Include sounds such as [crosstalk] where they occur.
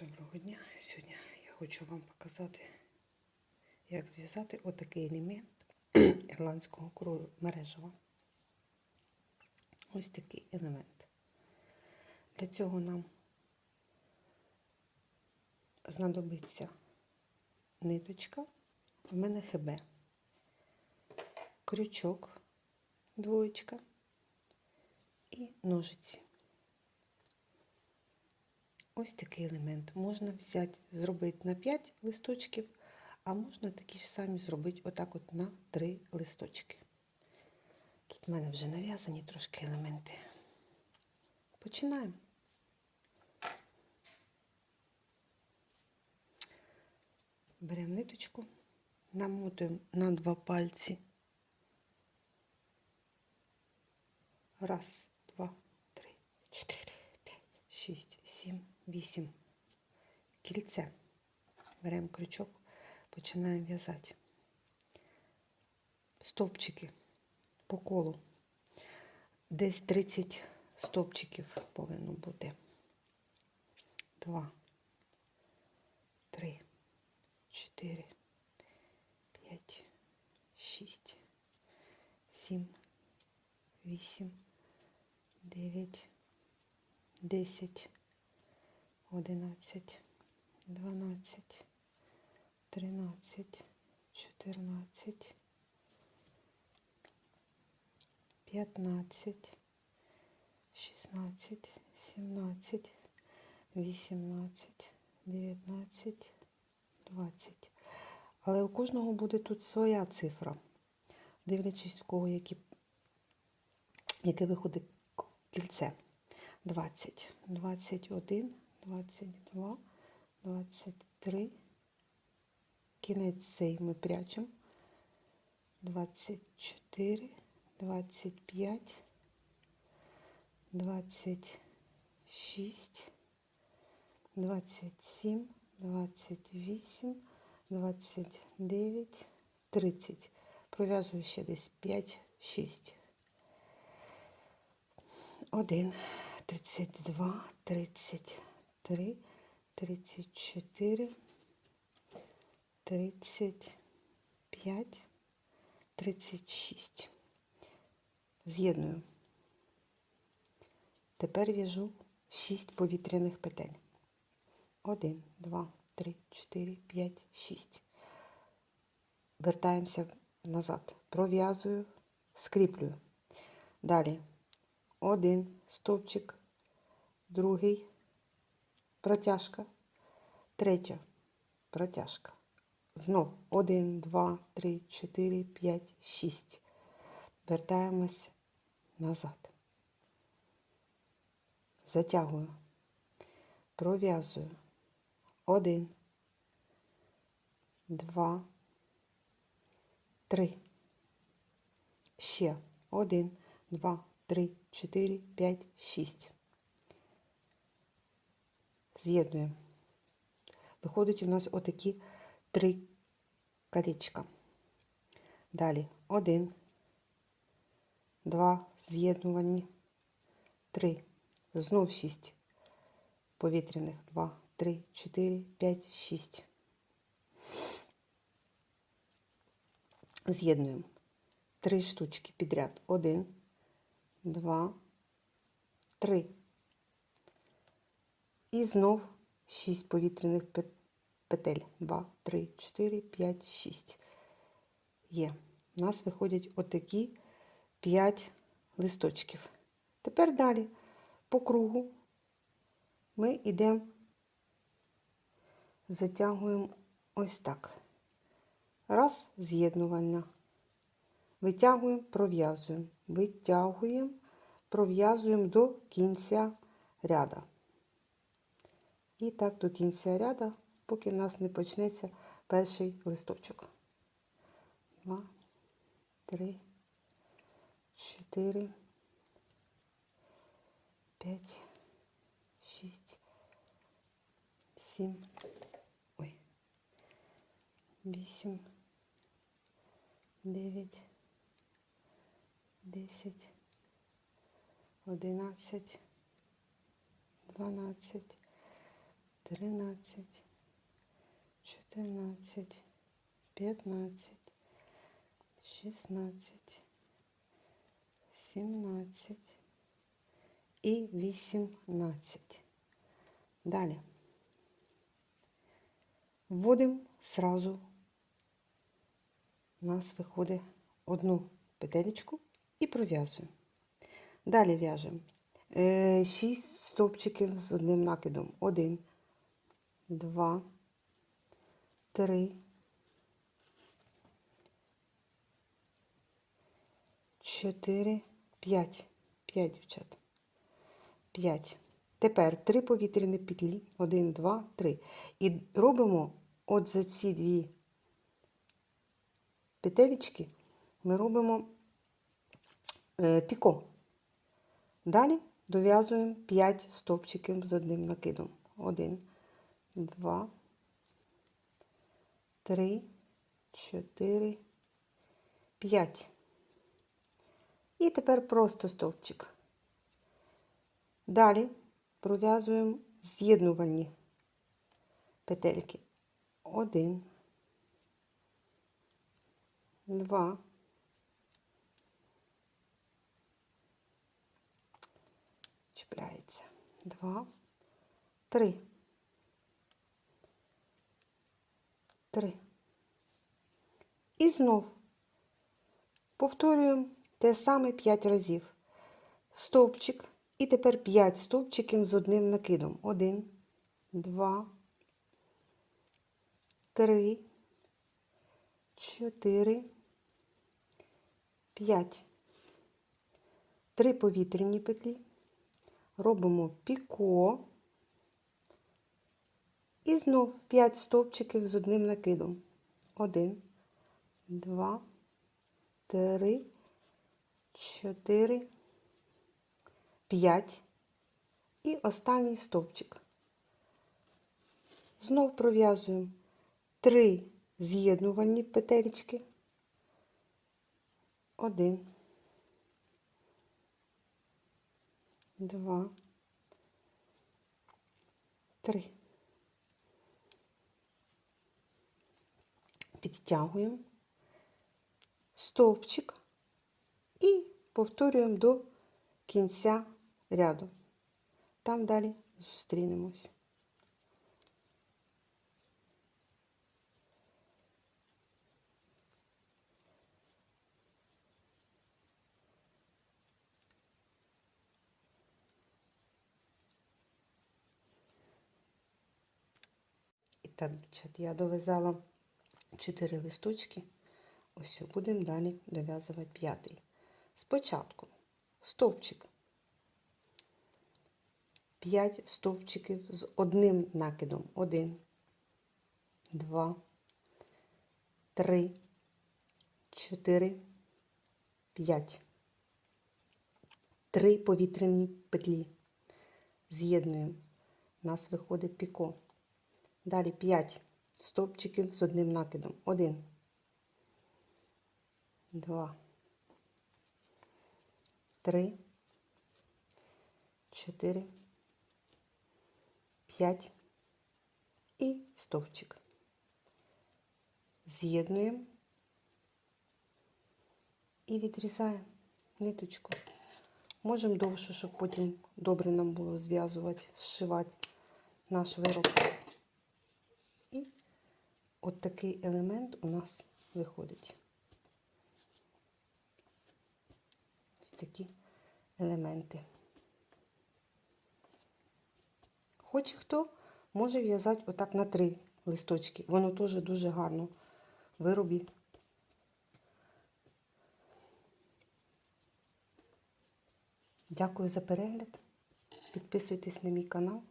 Доброго дня! Сьогодні я хочу вам показати, як зв'язати отакий елемент [clears throat] ірландського мережева. Ось такий елемент. Для цього нам знадобиться ниточка, в мене ХБ, крючок, двоєчка і ножиці. Ось такий елемент. Можна взяти, зробити на 5 листочків, а можна такі ж самі зробити отак от на 3 листочки. Тут в мене вже нав'язані трошки елементи. Починаємо. Беремо ниточку, намотуємо на два пальці. Раз, два, три, чотири, п'ять, шість, сім, вісім. Кільце. Беремо крючок, починаємо в'язати. Стовпчики по колу. Десь 30 стовпчиків повинно бути. Два, три, чотири, п'ять, шість, сім, вісім, дев'ять, десять, одинадцять, дванадцять, тринадцять, чотирнадцять, п'ятнадцять, шістнадцять, сімнадцять, вісімнадцять, дев'ятнадцять, двадцять. Але у кожного буде тут своя цифра, дивлячись, у кого які, яке виходить кільце. 20, 21, 22, 23. Кінець цей ми прячемо. 24, 25, 26, 27, 28, 29, 30. Пров'язую ще десь 5-6. 1, 32, 33, 34, 35, 36. З'єдную. Тепер в'яжу 6 повітряних петель. 1, 2, 3, 4, 5, 6. Вертаємося назад. Пров'язую, скріплюю. Далі один стовпчик, другий протяжка, третя протяжка. Знов один, два, три, чотири, п'ять, шість. Вертаємось назад. Затягую, пров'язую. Один, два, три. Ще один, два, три, чотири, п'ять, шість. З'єднуємо. Виходить у нас отакі три колечка. Далі один, два, з'єднувані, три. Знов шість повітряних. Два, три, чотири, п'ять, шість. З'єднуємо. Три штучки підряд. Один, два, три. І знов шість повітряних петель. Два, три, чотири, п'ять, шість. Є. У нас виходять отакі п'ять листочків. Тепер далі по кругу ми йдемо, затягуємо ось так. Раз, з'єднувальна. Витягуємо, пров'язуємо. Витягуємо, пров'язуємо до кінця ряда. І так до кінця ряда, поки в нас не почнеться перший листочок. Два, три, чотири, п'ять, шість, сім, ой, вісім, дев'ять, десять, одинадцять, дванадцять, тринадцять, чотирнадцять, п'ятнадцять, шістнадцять, сімнадцять і вісімнадцять. Далі. Вводимо сразу. У нас виходить одну петелечку і пров'язуємо. Далі в'яжемо 6 стовпчиків з одним накидом. 1, 2, 3, 4, 5. 5, дівчата. 5. Тепер 3 повітряні петлі. 1, 2, 3. І робимо от за ці дві петелечки ми робимо е, піко. Далі дов'язуємо 5 стовпчиків з одним накидом. 1, 2, 3, 4, 5. І тепер просто стовпчик. Далі пров'язуємо з'єднувальні петельки. 1, 2, чіпляється. 2, 3, 3. І знов повторюємо те саме 5 разів. Стовпчик. І тепер 5 стовпчиків з одним накидом. 1, 2, 3, 4, 5. Три повітряні петлі. Робимо піко. І знов 5 стовпчиків з одним накидом. 1, 2, 3, 4, 5. І останній стовпчик. Знов пров'язуємо 3 з'єднувальні петелечки. 1, 2, 3. Підтягуємо стовпчик і повторюємо до кінця ряду. Там далі зустрінемось. Так, я дов'язала 4 листочки. Ось будемо далі дов'язувати п'ятий. Спочатку стовпчик. 5 стовпчиків з одним накидом. 1, 2, 3, 4, 5. Три повітряні петлі. З'єднуємо. У нас виходить піко. Далі 5 стовпчиків з одним накидом. 1, 2, 3, 4, 5 і стовпчик. З'єднуємо і відрізаємо ниточку. Можемо довше, щоб потім добре нам було зв'язувати, зшивати наш вироб. От такий елемент у нас виходить. Ось такі елементи. Хоч хто може в'язати отак на три листочки. Воно теж дуже гарно виробі. Дякую за перегляд. Підписуйтесь на мій канал.